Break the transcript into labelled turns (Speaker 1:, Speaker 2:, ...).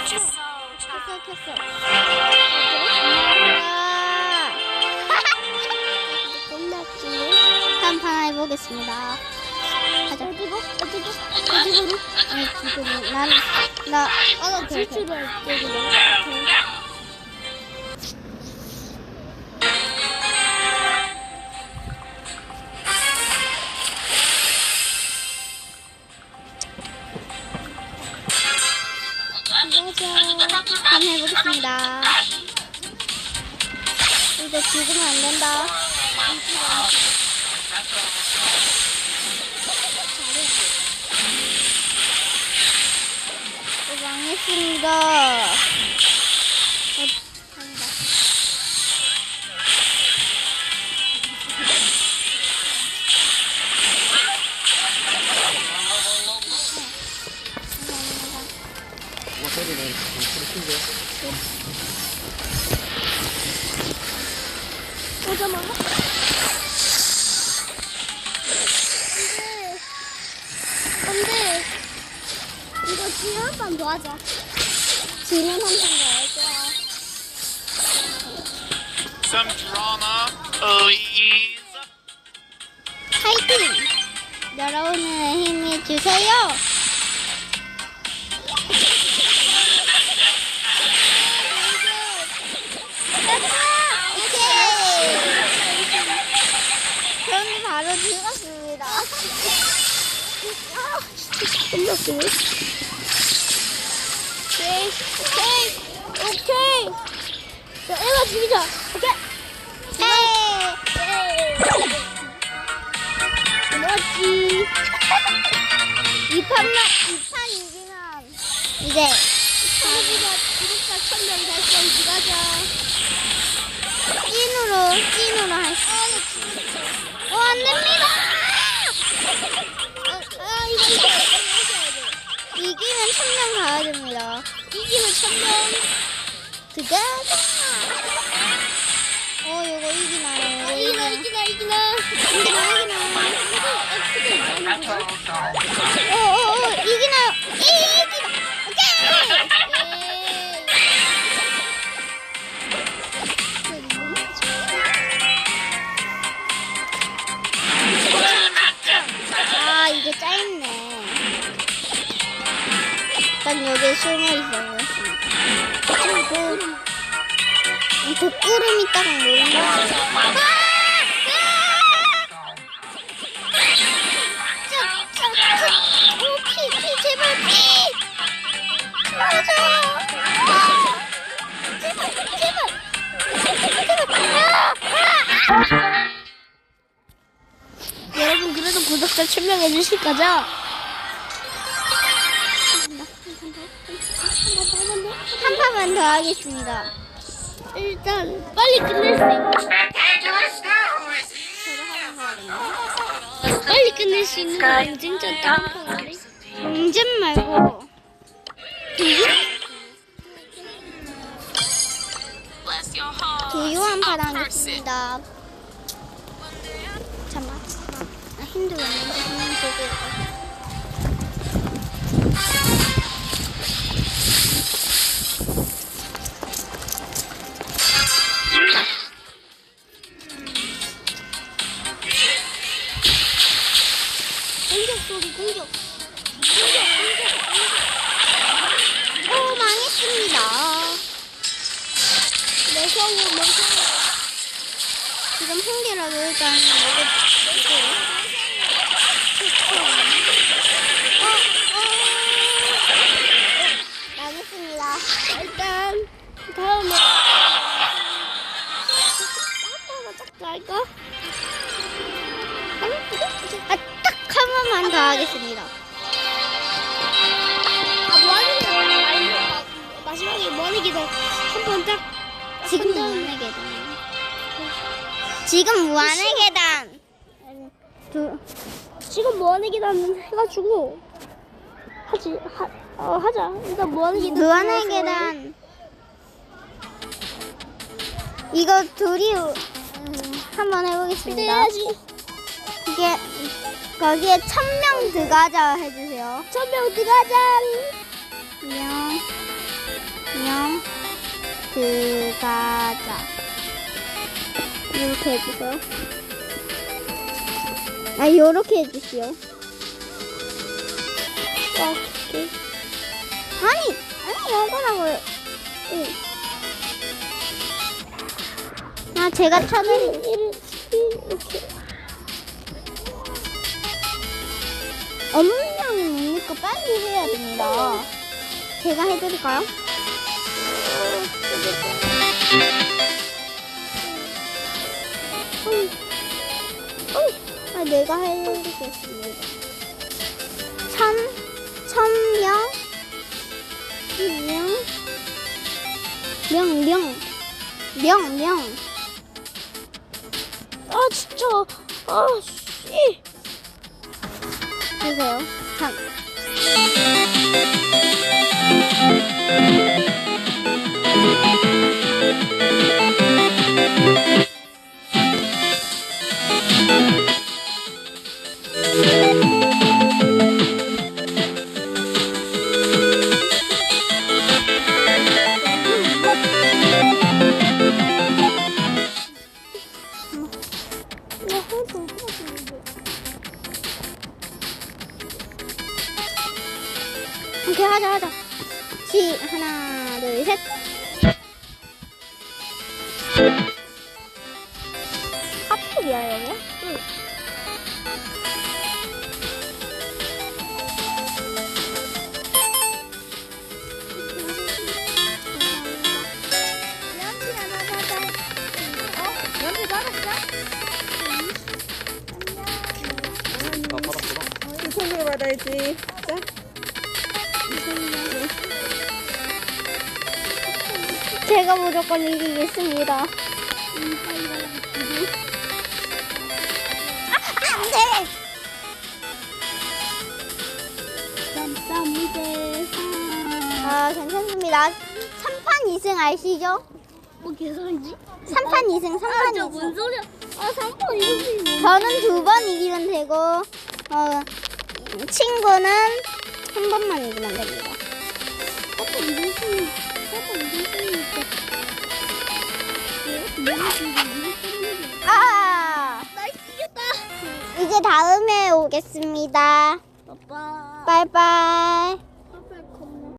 Speaker 1: 켰어 켰어 끝났지 한판 해보겠습니다 가자 어디고? 어디고? 어디고? 아니 지금 난나 나도 질주를 여기로 이 한번 해보겠습니다. 이거 죽으면 안 된다. 어, 망했습니다.
Speaker 2: 뭐 소리 큰데
Speaker 1: 오자마자. 안 돼. 이거 지금 한판 더 하자. 지금 한판 더 하자.
Speaker 3: Some drama, please.
Speaker 1: 파이팅! 여러분의 힘이 주세요. 끝났어. 오케이, 오케이, 오케이. 자, 애가 죽이자. 오케이. 에이. 이 판만 이판 이기면 이제 우리가 구독자 천명 달성 기가자. 찐으로 찐으로 할 수. 어, 안 됩니다. 가야 됩니다. 이기면 천명 들어가자. 어, 이거 이기나요? 어, 이기나, 이기나, 이기나. 이기나, 이기나. 어, 어, 어, 이기나요? 이기나. 오케이. 아, 이게 짧네. 일단 여기에 숨어 있어보겠습니다. 그리고 이 독구름이 딱. 아! 아! 아! 아! 아! 여러분, 그래도 구독자 1000명 해주실 거죠? 한 판만 더 하겠습니다. 일단 빨리 끝낼 수 있는 빨리 끝낼 수 있는 거 진짜 경쟁 말고. 조용한 판 하겠습니다. 잠깐만. 아, 보고 있어. 공격 소리 공격. 공격 공격 공격. 오 망했습니다. 매서워 매서워. 지금 한 개라도 일단 먹어볼게요. 어, 어, 어. 일단 다음에 아빠가 작도 할까? 아, 딱 한 번만 더 하겠습니다. 아, 뭐 하는 거야? 마지막에 뭐하는 기다 한번 딱. 지금 무한의 계단. 지금 무한의 계단. 두, 지금 무한의 계단 해가지고 하지 하, 어, 하자. 일단 무한의 계단. 무한의 계단. 이거 둘이 음, 한번 해보겠습니다. 이게 거기에 천명 들어가자 해주세요. 천명 들어가자. 안녕. 들어가자. 이렇게 해주세요. 아, 요렇게 해주시오. 이렇게. 아니, 아니, 이거라고요. 응. 아, 제가 찾은 이렇게. 업무량이 뭡니까? 빨리 해야 됩니다. 제가 해드릴까요? 아, 내가 해드리겠습니다. 천, 천명, 명, 명, 명, 명, 명. 아, 진짜. 아, 씨. 보세요. 참.
Speaker 4: 자,
Speaker 1: 제가 무조건 이기겠습니다. 아, 안 돼! 아, 괜찮습니다. 3판 2승 아시죠?
Speaker 4: 뭐 계산이지?
Speaker 1: 3판 2승, 3판 2승.
Speaker 4: 소리야? 아, 3번 이거지.
Speaker 1: 저는 두 번 이기면 되고, 어, 친구는 한 번만 이기면 됩니다.
Speaker 4: 아빠 이거지. 아빠 이거지.
Speaker 1: 아!
Speaker 4: 나 이겼다.
Speaker 1: 이제 다음에 오겠습니다.
Speaker 4: 아빠.
Speaker 1: 빠이 빠이.